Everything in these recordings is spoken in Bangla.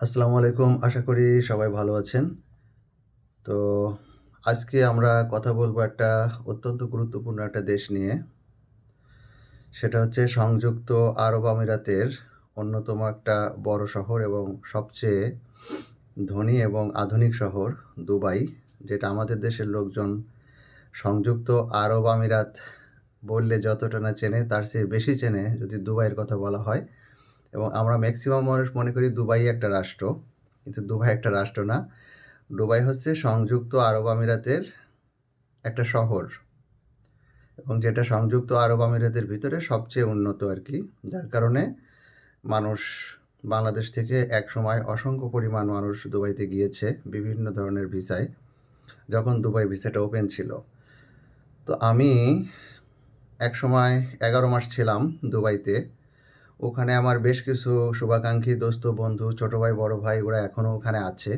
আসসালামু আলাইকুম। আশা করি সবাই ভালো আছেন। তো আজকে আমরা কথা বলব একটা অত্যন্ত গুরুত্বপূর্ণ একটা দেশ নিয়ে। সেটা হচ্ছে সংযুক্ত আরব আমিরাতের অন্যতম একটা বড় শহর এবং সবচেয়ে ধনী এবং আধুনিক শহর, দুবাই, যেটা আমাদের দেশের লোকজন সংযুক্ত আরব আমিরাত বললে যতটা না চেনে, তার চেয়ে বেশি চেনে যদি দুবাইয়ের কথা বলা হয়। এবং আমরা ম্যাক্সিমাম মানুষ মনে করি দুবাই একটা রাষ্ট্র, কিন্তু দুবাই একটা রাষ্ট্র না। দুবাই হচ্ছে সংযুক্ত আরব আমিরাতের একটা শহর এবং যেটা সংযুক্ত আরব আমিরাতের ভিতরে সবচেয়ে উন্নত আর কি। যার কারণে মানুষ বাংলাদেশ থেকে এক সময় অসংখ্য পরিমাণ মানুষ দুবাইতে গিয়েছে বিভিন্ন ধরনের ভিসায়, যখন দুবাই ভিসাটা ওপেন ছিল। তো আমি এক সময় এগারো মাস ছিলাম দুবাইতে। ওখানে আমার বেশ কিছু শুভাকাঙ্ক্ষী দোস্ত, বন্ধু, ছোটো ভাই, বড় ভাই, ওরা এখনও ওখানে আছে।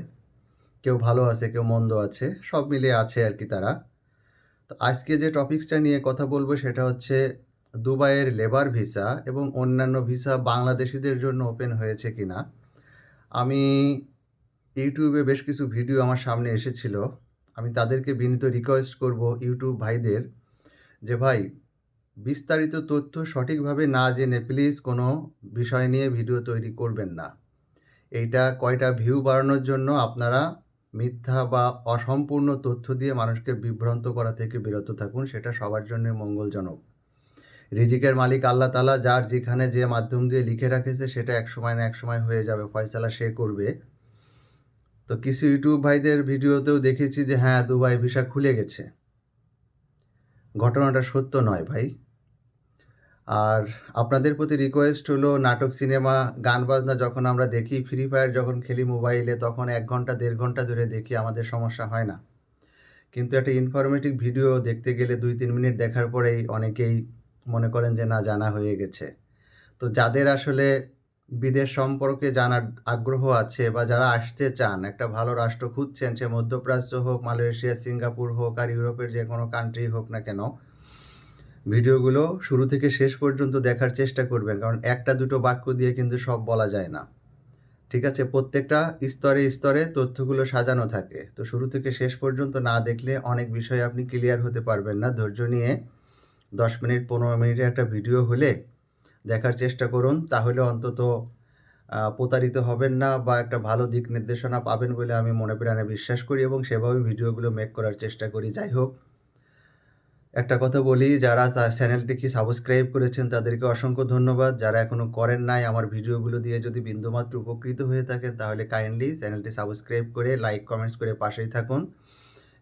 কেউ ভালো আছে, কেউ মন্দ আছে, সব মিলিয়ে আছে আর কি তারা। তো আজকে যে টপিক্সটা নিয়ে কথা বলব সেটা হচ্ছে দুবাইয়ের লেবার ভিসা এবং অন্যান্য ভিসা বাংলাদেশিদের জন্য ওপেন হয়েছে কিনা। আমি ইউটিউবে বেশ কিছু ভিডিও আমার সামনে এসেছিল। আমি তাদেরকে বিনীত রিকোয়েস্ট করব ইউটিউব ভাইদের যে, ভাই বিস্তারিত তথ্য সঠিকভাবে না জেনে প্লিজ কোনো বিষয় নিয়ে ভিডিও তৈরি করবেন না। এইটা কয়টা ভিউ বাড়ানোর জন্য আপনারা মিথ্যা বা অসম্পূর্ণ তথ্য দিয়ে মানুষকে বিভ্রান্ত করা থেকে বিরত থাকুন, সেটা সবার জন্য মঙ্গলজনক। রিজিকের মালিক আল্লাহ তালা যার যেখানে যে মাধ্যম দিয়ে লিখে রাখেছে, সেটা এক সময় না এক সময় হয়ে যাবে, ফয়সালা সে করবে। তো কিছু ইউটিউব ভাইদের ভিডিওতেও দেখেছি যে হ্যাঁ দুবাই ভিসা খুলে গেছে। ঘটনাটা সত্য নয় ভাই। আর আপনাদের প্রতি রিকোয়েস্ট হলো নাটক সিনেমা গান, বাজনা যখন আমরা দেখি ফ্রি ফায়ার যখন খেলি মোবাইলে তখন এক ঘণ্টা, দেড় ঘণ্টা ধরে দেখি আমাদের সমস্যা হয় না। কিন্তু একটা ইনফরমেটিভ ভিডিও দেখতে গেলে দুই, তিন মিনিট দেখার পরেই অনেকেই মনে করেন যে, না, জানা হয়ে গেছে। তো যাদের আসলে বিদেশ সম্পর্কে জানার আগ্রহ আছে বা যারা আসতে চান, একটা ভালো রাষ্ট্র খুঁজছেন, সে মধ্যপ্রাচ্য হোক, মালয়েশিয়া, সিঙ্গাপুর হোক, আর ইউরোপের যে কোনো কান্ট্রি হোক না কেন ভিডিওগুলো শুরু থেকে শেষ পর্যন্ত দেখার চেষ্টা করবেন, কারণ একটা দুটো বাক্য দিয়ে কিন্তু সব বলা যায় না। ঠিক আছে? প্রত্যেকটা স্তরে স্তরে তথ্যগুলো সাজানো থাকে। তো শুরু থেকে শেষ পর্যন্ত না দেখলে অনেক বিষয় আপনি ক্লিয়ার হতে পারবেন না। ধৈর্য নিয়ে দশ মিনিট, পনেরো মিনিটের একটা ভিডিও হলে দেখার চেষ্টা করুন। তাহলে অন্তত প্রতারিত হবেন না বা একটা ভালো দিক নির্দেশনা পাবেন বলে আমি মনে প্রাণে বিশ্বাস করি এবং সেভাবে ভিডিওগুলো মেক করার চেষ্টা করি। যাই হোক একটা কথা বলি, যারা চ্যানেলটিকে সাবস্ক্রাইব করেছেন, তাদেরকে অসংখ্য ধন্যবাদ। যারা এখনও করেন নাই, আমার ভিডিওগুলো দিয়ে যদি বিন্দুমাত্র উপকৃত হয়ে থাকেন, তাহলে কাইন্ডলি চ্যানেলটি সাবস্ক্রাইব করে লাইক কমেন্টস করে পাশেই থাকুন।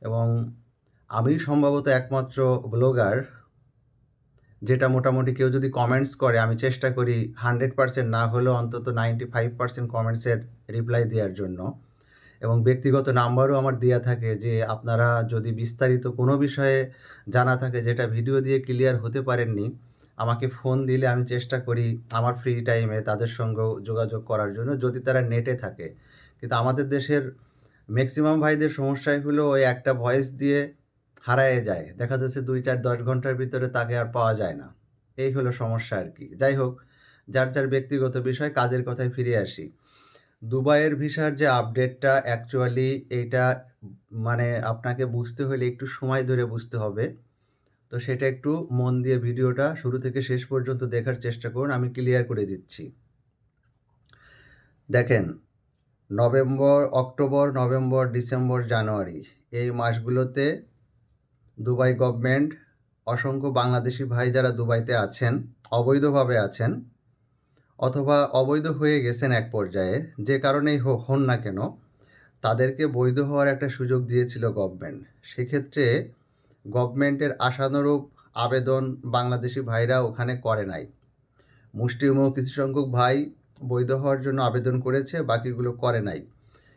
এবং আমি সম্ভবত একমাত্র ব্লগার যেটা মোটামুটি কেউ যদি কমেন্টস করে, আমি চেষ্টা করি হান্ড্রেড পার্সেন্ট না হলেও অন্তত নাইনটি ফাইভ পার্সেন্ট কমেন্টসের রিপ্লাই দেওয়ার জন্য। এবং ব্যক্তিগত নাম্বারও আমার দেওয়া থাকে যে আপনারা যদি বিস্তারিত কোনো বিষয়ে জানা থাকে যেটা ভিডিও দিয়ে ক্লিয়ার হতে পারেননি, আমাকে ফোন দিলে আমি চেষ্টা করি আমার ফ্রি টাইমে তাদের সঙ্গেও যোগাযোগ করার জন্য, যদি তারা নেটে থাকে। কিন্তু আমাদের দেশের ম্যাক্সিমাম ভাইদের সমস্যাই হলো ওই একটা ভয়েস দিয়ে হারায় যায়। দেখা যাচ্ছে দুই চার দশ ঘণ্টার ভিতরে তাকে আর পাওয়া যায় না। এই হলো সমস্যা আর কি। যাই হোক, যার যার ব্যক্তিগত বিষয়, কাজের কথায় ফিরে আসি। দুবাইয়ের ভিসার যে আপডেটটা অ্যাকচুয়ালি এইটা মানে আপনাকে বুঝতে হলে একটু সময় ধরে বুঝতে হবে। তো সেটা একটু মন দিয়ে ভিডিওটা শুরু থেকে শেষ পর্যন্ত দেখার চেষ্টা করুন, আমি ক্লিয়ার করে দিচ্ছি। দেখেন, November, October, November, December, January, এই মাসগুলোতে দুবাই গভর্নমেন্ট অসংখ্য বাংলাদেশি ভাই যারা দুবাইতে আছেন, অবৈধভাবে আছেন অথবা অবৈধ হয়ে গেছেন এক পর্যায়ে, যে কারণেই হন না কেন, তাদেরকে বৈধ হওয়ার একটা সুযোগ দিয়েছিল গভর্নমেন্ট সেক্ষেত্রে গভর্নমেন্টের আশানুরূপ আবেদন বাংলাদেশি ভাইরা ওখানে করে নাই। মুষ্টিমেয় কিছু সংখ্যক ভাই বৈধ হওয়ার জন্য আবেদন করেছে, বাকিগুলো করে নাই।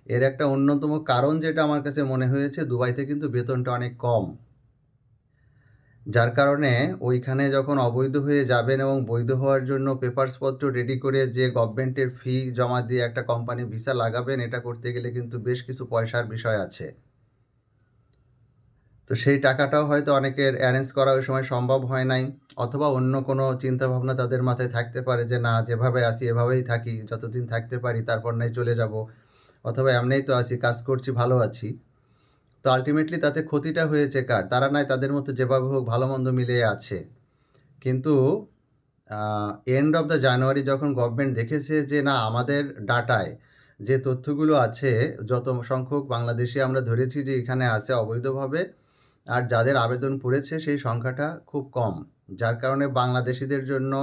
এর একটা অন্যতম কারণ যেটা আমার কাছে মনে হয়েছে, দুবাইতে কিন্তু বেতনটা অনেক কম। যার কারণে ওইখানে যখন অবৈধ হয়ে যাবেন এবং বৈধ হওয়ার জন্য পেপারসপত্র রেডি করে যে গভর্নমেন্টের ফি জমা দিয়ে একটা কোম্পানি ভিসা লাগাবেন, এটা করতে গেলে কিন্তু বেশ কিছু পয়সার বিষয় আছে। তো সেই টাকাটাও হয়তো অনেকের অ্যারেঞ্জ করা ওই সময় সম্ভব হয় নাই, অথবা অন্য কোনো চিন্তাভাবনা তাদের মাথায় থাকতে পারে যে, না, যেভাবে আসি, এভাবেই থাকি, যতদিন থাকতে পারি, তারপর নাই চলে যাব। অথবা, এমনিই তো আছি, কাজ করছি, ভালো আছি। তো আলটিমেটলি তাতে ক্ষতিটা হয়েছে কার? তারা নয় তাদের মতো যেভাবে হোক ভালো মন্দ মিলিয়ে আছে। কিন্তু এন্ড অফ দ্য জানুয়ারি যখন গভর্নমেন্ট দেখেছে যে না, আমাদের ডাটায় যে তথ্যগুলো আছে, যত সংখ্যক বাংলাদেশি আমরা ধরেছি যে এখানে আছে অবৈধভাবে, আর যাদের আবেদন পড়েছে সেই সংখ্যাটা খুব কম। যার কারণে বাংলাদেশিদের জন্য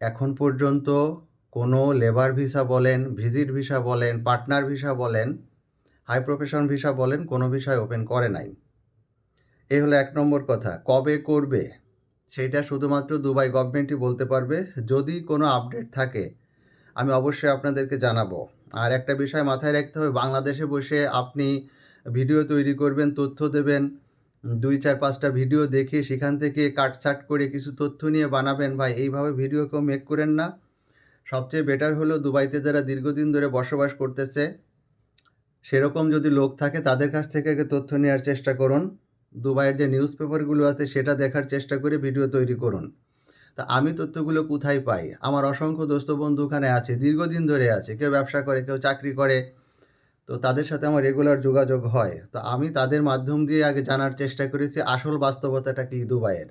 এখন পর্যন্ত কোনো লেবার ভিসা বলেন ভিজিট ভিসা বলেন পার্টনার ভিসা বলেন হাই প্রফেশন ভিসা বলেন, কোনো বিষয় ওপেন করে নাই। এই হলো এক নম্বর কথা, কবে করবে? সেটা শুধুমাত্র দুবাই গভর্নমেন্টই বলতে পারবে। যদি কোনো আপডেট থাকে, আমি অবশ্যই আপনাদেরকে জানাব। আর একটা বিষয় মাথায় রাখতে হবে, বাংলাদেশে বসে আপনি ভিডিও তৈরি করবেন, তথ্য দেবেন, দুই চার পাঁচটা ভিডিও দেখে সেখান থেকে কাটছাট করে কিছু তথ্য নিয়ে বানাবেন। ভাই, এইভাবে ভিডিও কেউ মেক করেন না। সবচেয়ে বেটার হলো দুবাইতে যারা দীর্ঘদিন ধরে বসবাস করতেছে সেরকম যদি লোক থাকে, তাদের কাছ থেকে তথ্য নেওয়ার চেষ্টা করুন। দুবাইয়ের যে নিউজ পেপারগুলো আছে, সেটা দেখার চেষ্টা করে ভিডিও তৈরি করুন। তা আমি তথ্যগুলো কোথায় পাই? আমার অসংখ্য দোস্ত বন্ধু ওখানে আছে, দীর্ঘদিন ধরে আছে। কেউ ব্যবসা করে, কেউ চাকরি করে। তো তাদের সাথে আমার রেগুলার যোগাযোগ হয়। তো আমি তাদের মাধ্যম দিয়ে আগে জানার চেষ্টা করেছি, আসল বাস্তবতাটা কি দুবাইয়ের?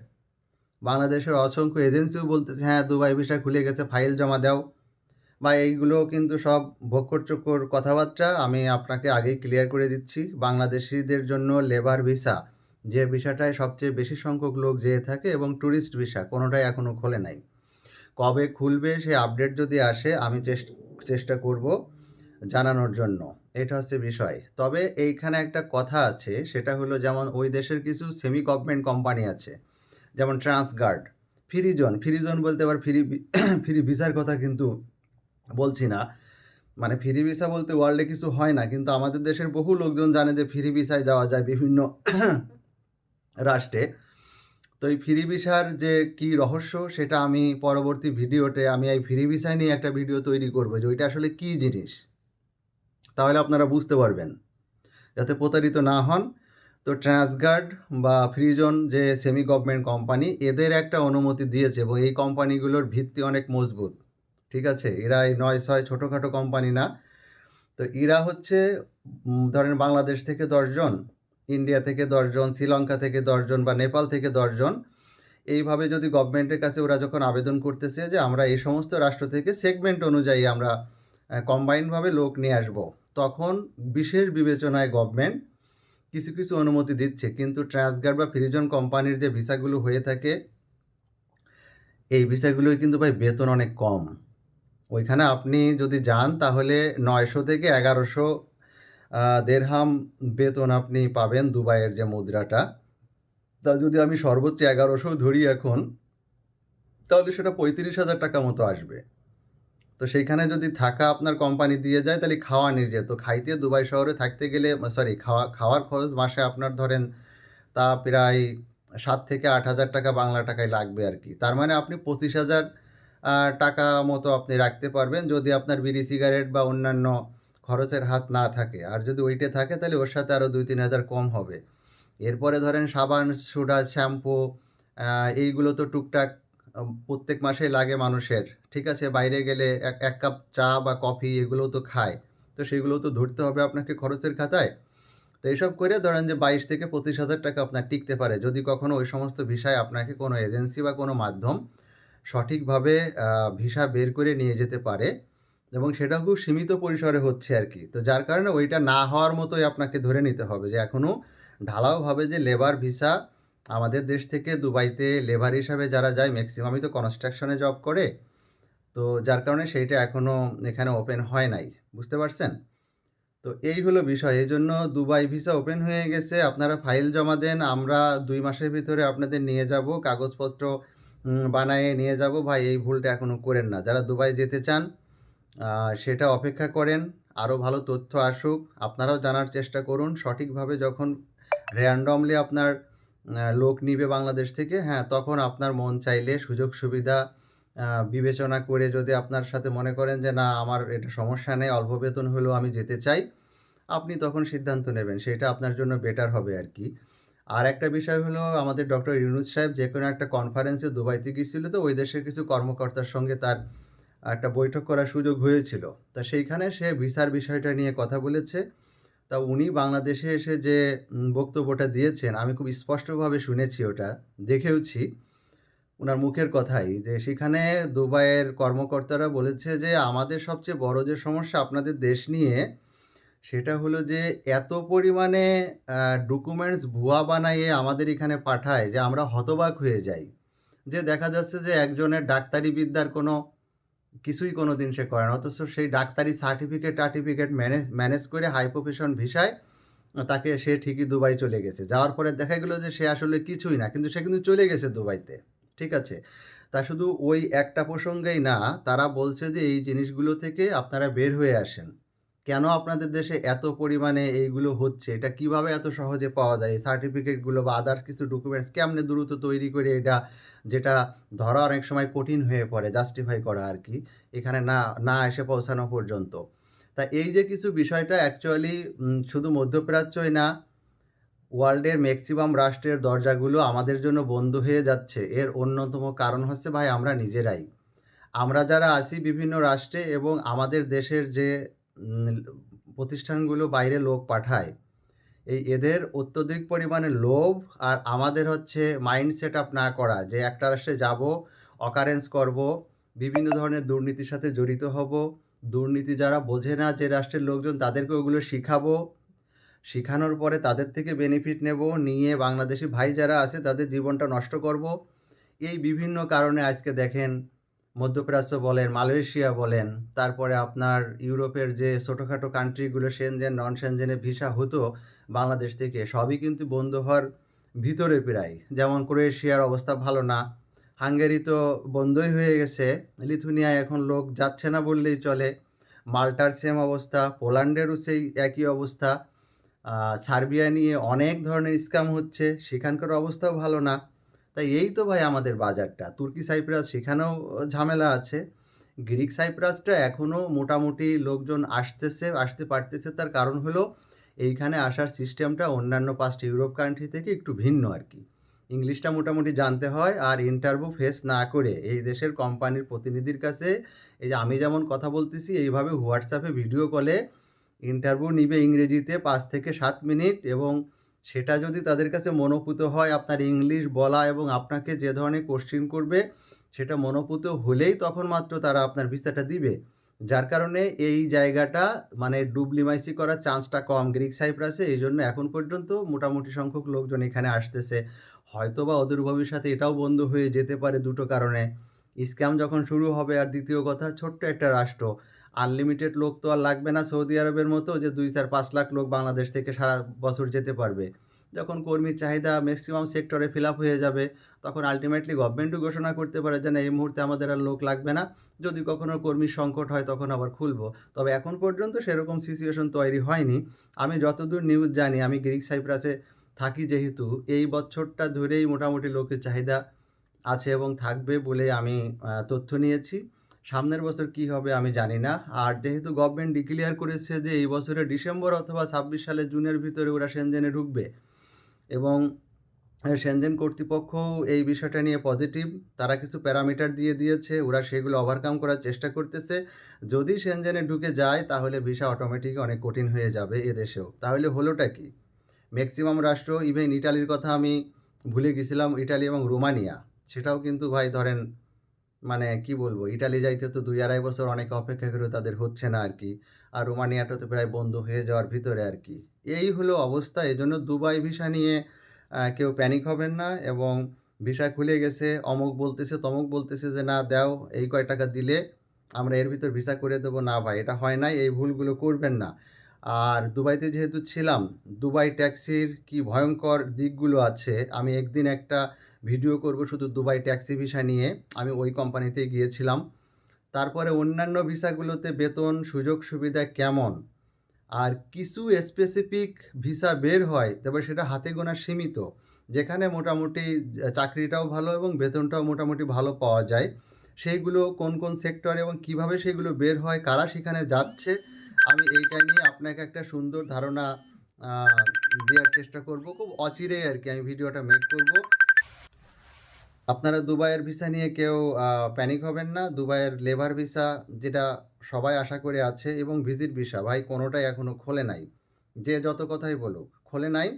বাংলাদেশের অসংখ্য এজেন্সিও বলতেছে হ্যাঁ দুবাই ভিসা খুলে গেছে, ফাইল জমা দাও। বা এইগুলো কিন্তু সব ভক্কর চক্কর কথাবার্তা আমি আপনাকে আগেই ক্লিয়ার করে দিচ্ছি। বাংলাদেশিদের জন্য লেবার ভিসা যে ভিসাটায় সবচেয়ে বেশি সংখ্যক লোক যেয়ে থাকে এবং ট্যুরিস্ট ভিসা কোনোটাই এখনও খোলে নাই। কবে খুলবে সে আপডেট যদি আসে আমি চেষ্টা করব জানানোর জন্য। এটা হচ্ছে বিষয়। তবে এইখানে একটা কথা আছে, সেটা হলো যেমন ওই দেশের কিছু সেমি গভর্নমেন্ট কোম্পানি আছে, যেমন ট্রান্সগার্ড ফ্রিজন ফ্রিজন বলতে আবার ফ্রি ফ্রি ভিসার কথা কিন্তু বলছি না। মানে ফ্রি ভিসা বলতে ওয়ার্ল্ডে কিছু হয় না, কিন্তু আমাদের দেশের বহু লোকজন জানে যে ফ্রি ভিসায় যাওয়া যায় বিভিন্ন রাষ্ট্রে। তো এই ফ্রি ভিসার যে কি রহস্য, সেটা আমি পরবর্তী ভিডিওতে আমি এই ফ্রি ভিসায় নিয়ে একটা ভিডিও তৈরি করব যে ওইটা আসলে কী জিনিস? তাহলে আপনারা বুঝতে পারবেন। যাতে প্রতারিত না হন, তো ট্রান্সগার্ড বা ফ্রিজন যে সেমি গভর্নমেন্ট কোম্পানি এদের একটা অনুমতি দিয়েছে এবং এই কোম্পানিগুলোর ভিত্তি অনেক মজবুত। ঠিক আছে? এরা এই নয় ছয় ছোটোখাটো কোম্পানি না। তো এরা হচ্ছে ধরেন বাংলাদেশ থেকে দশজন ইন্ডিয়া থেকে দশজন শ্রীলঙ্কা থেকে দশজন বা নেপাল থেকে দশজন এইভাবে যদি গভর্নমেন্টের কাছে ওরা যখন আবেদন করতেছে যে আমরা এই সমস্ত রাষ্ট্র থেকে সেগমেন্ট অনুযায়ী আমরা কম্বাইনভাবে লোক নিয়ে আসব, তখন বিশেষ বিবেচনায় গভর্নমেন্ট কিছু কিছু অনুমতি দিচ্ছে। কিন্তু ট্রান্সগার্ড বা ফ্রিজন কোম্পানির যে ভিসাগুলো হয়ে থাকে, এই ভিসাগুলোই কিন্তু ভাই বেতন অনেক কম। ওইখানে আপনি যদি যান, তাহলে নয়শো থেকে এগারোশো দেড়হাম বেতন আপনি পাবেন দুবাইয়ের যে মুদ্রাটা। তা যদি আমি সর্বোচ্চ এগারোশো ধরি এখন, তাহলে সেটা পঁয়ত্রিশ হাজার টাকা মতো আসবে। তো সেইখানে যদি থাকা আপনার কোম্পানি দিয়ে যায়, তাহলে খাওয়া নিজে তো খাইতে দুবাই শহরে থাকতে গেলে সরি খাওয়া, খাওয়ার খরচ মাসে আপনার ধরেন, তা প্রায় সাত থেকে আট হাজার টাকা বাংলা টাকায় লাগবে আর কি। তার মানে আপনি পঁচিশ হাজার টাকা মতো আপনি রাখতে পারবেন যদি আপনার বিড়ি, সিগারেট বা অন্যান্য খরচের হাত না থাকে। আর যদি ওইটে থাকে তাহলে ওর সাথে আরও দুই তিন হাজার কম হবে। এরপরে ধরেন সাবান, সোডা, শ্যাম্পু এইগুলো তো টুকটাক প্রত্যেক মাসেই লাগে মানুষের। ঠিক আছে, বাইরে গেলে এক এক কাপ চা বা কফি এগুলোও তো খায়। তো সেগুলো তো ধরতে হবে আপনাকে খরচের খাতায়। তো এইসব করে ধরেন যে বাইশ থেকে পঁচিশ হাজার টাকা আপনার টিকতে পারে। যদি কখনো ওই সমস্ত ভিসায় আপনাকে কোনো এজেন্সি বা কোনো মাধ্যম সঠিকভাবে ভিসা বের করে নিয়ে যেতে পারে এবং সেটা খুব সীমিত পরিসরে হচ্ছে আর কি। তো যার কারণে ওইটা না হওয়ার মতোই আপনাকে ধরে নিতে হবে যে এখনও ঢালাওভাবে যে লেবার ভিসা আমাদের দেশ থেকে দুবাইতে লেবার হিসাবে যারা যায় ম্যাক্সিমামই তো কনস্ট্রাকশনে জব করে। তো যার কারণে সেইটা এখনও এখানে ওপেন হয় নাই, বুঝতে পারছেন? তো এই হলো বিষয়। এই জন্য দুবাই ভিসা ওপেন হয়ে গেছে, আপনারা ফাইল জমা দেন, আমরা দুই মাসের ভিতরে আপনাদের নিয়ে যাব, কাগজপত্র বানায়ে নিয়ে যাব। ভাই, এই ভুলটা এখনও করেন না। যারা দুবাই যেতে চান সেটা অপেক্ষা করেন। আরও ভালো তথ্য আসুক। আপনারাও জানার চেষ্টা করুন। সঠিকভাবে যখন র্যান্ডমলি আপনার লোক নিবে বাংলাদেশ থেকে হ্যাঁ তখন আপনার মন চাইলে সুযোগ সুবিধা বিবেচনা করে যদি আপনার সাথে মনে করেন যে, না, আমার এটা সমস্যা নেই, অল্প বেতন হলেও আমি যেতে চাই, আপনি তখন সিদ্ধান্ত নেবেন। সেটা আপনার জন্য বেটার হবে আর কি। আর একটা বিষয় হলো আমাদের ডক্টর ইউনুস সাহেব যে কোনো একটা কনফারেন্সে দুবাইতে গিয়েছিল তো, ওই দেশের কিছু কর্মকর্তার সঙ্গে তার একটা বৈঠক করার সুযোগ হয়েছিল। তা সেইখানে সে ভিসার বিষয়টা নিয়ে কথা বলেছে। তা উনি বাংলাদেশে এসে যে বক্তব্যটা দিয়েছেন, আমি খুব স্পষ্টভাবে শুনেছি ওটা, দেখেওছি। ওনার মুখের কথাই যে, সেখানে দুবাইয়ের কর্মকর্তারা বলেছে যে, আমাদের সবচেয়ে বড় যে সমস্যা আপনাদের দেশ নিয়ে সেটা হলো যে, এত পরিমাণে ডকুমেন্টস ভুয়া বানাইয়ে আমাদের এখানে পাঠায় যে, আমরা হতবাক হয়ে যাই। যে, দেখা যাচ্ছে যে, একজনের ডাক্তারি বিদ্যার কোনো কিছুই কোনো দিন সে করে না। অথচ সেই ডাক্তারি সার্টিফিকেট টার্টিফিকেট ম্যানেজ ম্যানেজ করে হাই প্রফেশন ভিসায়, তাকে সে ঠিকই দুবাই চলে গেছে। যাওয়ার পরে দেখা গেলো যে, সে আসলে কিছুই না, কিন্তু সে কিন্তু চলে গেছে দুবাইতে। ঠিক আছে? তা শুধু ওই একটা প্রসঙ্গেই না, তারা বলছে যে, এই জিনিসগুলো থেকে আপনারা বের হয়ে আসেন। কেন আপনাদের দেশে এত পরিমাণে এইগুলো হচ্ছে? এটা কীভাবে এত সহজে পাওয়া যায়? সার্টিফিকেটগুলো বা আদার্স কিছু ডকুমেন্টস কেমনে দ্রুত তৈরি করে এটা যেটা ধরা অনেক সময় কঠিন হয়ে পড়ে জাস্টিফাই করা আর কি, এখানে না না এসে পৌঁছানো পর্যন্ত? তা এই যে কিছু বিষয়টা অ্যাকচুয়ালি শুধু মধ্যপ্রাচ্যই না ওয়ার্ল্ডের ম্যাক্সিমাম রাষ্ট্রের দরজাগুলো আমাদের জন্য বন্ধ হয়ে যাচ্ছে। এর অন্যতম কারণ হচ্ছে ভাই আমরা নিজেরাই। আমরা যারা আছি বিভিন্ন রাষ্ট্রে এবং আমাদের দেশের যে প্রতিষ্ঠানগুলো বাইরে লোক পাঠায়। এই এদের অত্যধিক পরিমাণে লোভ আর আমাদের হচ্ছে মাইন্ড সেট আপ না করা, যে একটা রাষ্ট্রে যাব অকারেন্স করব, বিভিন্ন ধরনের দুর্নীতির সাথে জড়িত হব, দুর্নীতি যারা বোঝে না যে রাষ্ট্রের লোকজন, তাদেরকে ওগুলো শিখাবো। শিখানোর পরে তাদের থেকে বেনিফিট নেব, নিয়ে বাংলাদেশি ভাই যারা আছে, তাদের জীবনটা নষ্ট করব। এই বিভিন্ন কারণে আজকে দেখেন মধ্যপ্রাচ্য বলেন, মালয়েশিয়া বলেন, তারপরে আপনার ইউরোপের যে ছোটোখাটো কান্ট্রিগুলো সেনজেন নন সেনজেনে ভিসা হতো বাংলাদেশ থেকে, সবই কিন্তু বন্ধ হওয়ার ভিতরে প্রায়। যেমন ক্রোয়েশিয়ার অবস্থা ভালো না, হাঙ্গেরি তো বন্ধই হয়ে গেছে, লিথুনিয়ায় এখন লোক যাচ্ছে না বললেই চলে, মাল্টার সেম অবস্থা, পোল্যান্ডেরও সেই একই অবস্থা সার্বিয়া নিয়ে অনেক ধরনের স্ক্যাম হচ্ছে, সেখানকার অবস্থাও ভালো না। তাই এই তো ভাই আমাদের বাজারটা। তুর্কি সাইপ্রাস সেখানেও ঝামেলা আছে। গ্রিক সাইপ্রাসটা এখনও মোটামুটি লোকজন আসতেছে, আসতে পারতেছে। তার কারণ হলো, এইখানে আসার সিস্টেমটা অন্যান্য পাঁচটি ইউরোপ কান্ট্রি থেকে একটু ভিন্ন আর কি ইংলিশটা মোটামুটি জানতে হয় আর ইন্টারভিউ ফেস না করে এই দেশের কোম্পানির প্রতিনিধির কাছে, এই যে আমি যেমন কথা বলতেছি, এইভাবে হোয়াটসঅ্যাপে ভিডিও কলে ইন্টারভিউ নিবে ইংরেজিতে পাঁচ থেকে সাত মিনিট এবং সেটা যদি তাদের কাছে মনোপুত হয়, আপনার ইংলিশ বলা এবং আপনাকে যে ধরনের কোশ্চিন করবে, সেটা মনোপুত হলেই তখন মাত্র তারা আপনার ভিসাটা দিবে। যার কারণে এই জায়গাটা মানে ডুবলিমাইসি করার চান্সটা কম। গ্রিক সাইপ্রাসে এই জন্য এখন পর্যন্ত মোটামুটি সংখ্যক লোকজন এখানে আসতেছে। হয়তো বা অদূর ভবিষ্যতে এটাও বন্ধ হয়ে যেতে পারে দুটো কারণে। স্ক্যাম যখন শুরু হবে, আর দ্বিতীয় কথা, ছোট্ট একটা রাষ্ট্র। আনলিমিটেড লোক তো আর লাগবে না সৌদি আরবের মতো যে দুই চার পাঁচ লাখ লোক বাংলাদেশ থেকে সারা বছর যেতে পারবে। যখন কর্মীর চাহিদা ম্যাক্সিমাম সেক্টরে ফিল আপ হয়ে যাবে, তখন আলটিমেটলি গভর্নমেন্টও ঘোষণা করতে পারে যে না, এই মুহূর্তে আমাদের আর লোক লাগবে না। যদি কখনো কর্মীর সংকট হয়, তখন আবার খুলবো। তবে এখন পর্যন্ত সেরকম সিচুয়েশন তৈরি হয়নি। আমি যতদূর নিউজ জানি, আমি গ্রিক সাইপ্রাসে থাকি যেহেতু, এই বছরটা ধরেই মোটামুটি লোকের চাহিদা আছে এবং থাকবে বলে আমি তথ্য নিয়েছি। সামনের বছর কি হবে আমি জানি না। আর যেহেতু গভর্নমেন্ট ডিক্লিয়ার করেছে যে এই বছরের ডিসেম্বর অথবা ছাব্বিশ সালে জুনের ভিতরে ওরা সেনজেনে ঢুকবে এবং সেনজেন কর্তৃপক্ষ এই বিষয়টা নিয়ে পজিটিভ তারা কিছু প্যারামিটার দিয়ে দিয়েছে, ওরা সেগুলো ওভারকাম করার চেষ্টা করতেছে। যদি সেনজেনে ঢুকে যায়, তাহলে ভিসা অটোমেটিক অনেক কঠিন হয়ে যাবে এদেশেও। তাহলে হলোটা কি? ম্যাক্সিমাম রাষ্ট্র ইভেন ইটালির কথা আমি ভুলে গেছিলাম ইটালি এবং রোমানিয়া সেটাও কিন্তু ভাই ধরেন মানে কি বলব ইটালি যাইতে তো দুই আড়াই বছর অনেক অপেক্ষা করে তাদের হচ্ছে না আর কি আর রোমানিয়াটা তো প্রায় বন্ধ হয়ে যাওয়ার ভিতরে আর কি এই হলো অবস্থা। এই জন্য দুবাই ভিসা নিয়ে কেউ প্যানিক হবেন না এবং ভিসা খুলে গেছে। অমুক বলতেছে, তমুক বলতেছে যে, না, দাও, এই কয় টাকা দিলে আমরা এর ভিতর ভিসা করে দেবো। না, ভাই, এটা হয় নাই, এই ভুলগুলো করবেন না। আর দুবাইতে যেহেতু ছিলাম, দুবাই ট্যাক্সির কি ভয়ঙ্কর দিকগুলো আছে। আমি একদিন একটা ভিডিও করব শুধু দুবাই ট্যাক্সি ভিসা নিয়ে আমি ওই কোম্পানিতে গিয়েছিলাম তারপরে অন্যান্য ভিসাগুলোতে বেতন, সুযোগ সুবিধা কেমন আর কিছু স্পেসিফিক ভিসা বের হয়, তবে সেটা হাতে গোনা সীমিত, যেখানে মোটামুটি চাকরিটাও ভালো এবং বেতনটাও মোটামুটি ভালো পাওয়া যায় সেইগুলো কোন কোন সেক্টর এবং কীভাবে সেগুলো বের হয়, কারা সেখানে যাচ্ছে, আমি এইটা নিয়ে আপনাকে একটা সুন্দর ধারণা দেওয়ার চেষ্টা করব। খুব অচিরেই আর কি আমি ভিডিওটা মেক করব। আপনারা দুবাইয়ের ভিসা নিয়ে কেউ প্যানিক হবেন না। দুবাইয়ের লেবার ভিসা যেটা সবাই আশা করে আছে এবং ভিজিট ভিসা ভাই কোনোটাই এখনও খোলে নাই। যে যত কথাই বলুক, খোলে নাই।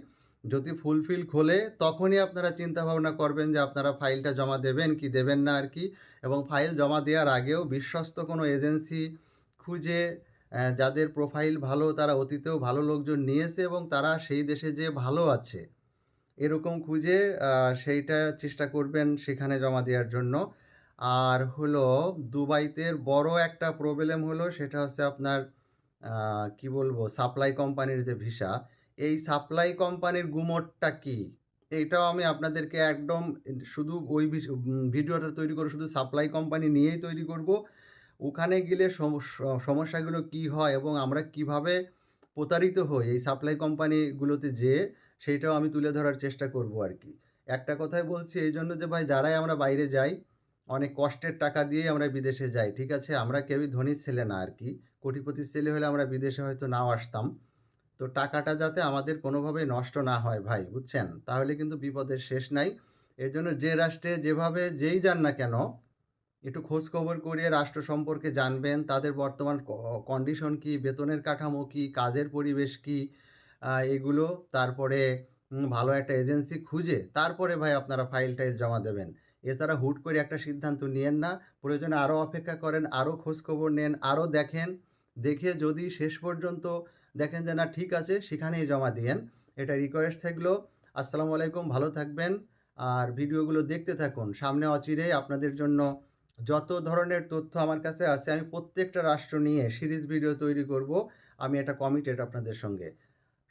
যদি ফুলফিল খোলে তখনই আপনারা চিন্তা ভাবনা করবেন যে আপনারা ফাইলটা জমা দেবেন কি দেবেন না আর কি এবং ফাইল জমা দেওয়ার আগেও বিশ্বস্ত কোনো এজেন্সি খুঁজে যাদের প্রোফাইল ভালো তারা অতীতেও ভালো লোকজন নিয়েছে এবং তারা সেই দেশে যেয়ে ভালো আছে। এরকম খুঁজে সেইটা চেষ্টা করবেন সেখানে জমা দেওয়ার জন্য। আর হলো দুবাইতে বড় একটা প্রবলেম হলো সেটা হচ্ছে আপনার কি বলব সাপ্লাই কোম্পানির যে ভিসা, এই সাপ্লাই কোম্পানির গুমোটটা কি? এইটাও আমি আপনাদেরকে একদম শুধু ওই ভিডিওটা তৈরি করে শুধু সাপ্লাই কোম্পানি নিয়েই তৈরি করব। ওখানে গেলে সমস্যাগুলো কি হয় এবং আমরা কীভাবে প্রতারিত হই এই সাপ্লাই কোম্পানিগুলোতে যেয়ে সেইটাও আমি তুলে ধরার চেষ্টা করব আর কি একটা কথাই বলছি এই জন্য যে ভাই যারাই আমরা বাইরে যাই, অনেক কষ্টের টাকা দিয়েই আমরা বিদেশে যাই। ঠিক আছে? আমরা কেউই ধনীর ছেলে না আর কি কোটিপতির ছেলে হলে আমরা বিদেশে হয়তো নাও আসতাম। তো টাকাটা যাতে আমাদের কোনোভাবে নষ্ট না হয় ভাই, বুঝছেন? তাহলে কিন্তু বিপদের শেষ নাই। এর জন্য যে রাষ্ট্রে যেভাবে যেই যান না কেন, একটু খোঁজখবর করিয়ে রাষ্ট্র সম্পর্কে জানবেন। তাদের বর্তমান কন্ডিশন কি, বেতনের কাঠামো কি, কাজের পরিবেশ কি, এগুলো তারপরে ভালো একটা এজেন্সি খুঁজে তারপরে ভাই আপনারা ফাইল-টাইল জমা দেবেন। এছাড়া হুট করে একটা সিদ্ধান্ত নিয়েন না। প্রয়োজনে আরও অপেক্ষা করেন, আরও খোঁজখবর নেন, আরও দেখেন। দেখে যদি শেষ পর্যন্ত দেখেন যে না ঠিক আছে সেখানেই জমা দিয়েন। এটা রিকোয়েস্ট থাকল। আসসালামু আলাইকুম, ভালো থাকবেন। আর ভিডিওগুলো দেখতে থাকুন। সামনে অচিরেই আপনাদের জন্য যত ধরনের তথ্য আমার কাছে আছে আমি প্রত্যেকটা রাষ্ট্র নিয়ে সিরিজ ভিডিও তৈরি করব। আমি এটা কমিটেড আপনাদের সঙ্গে।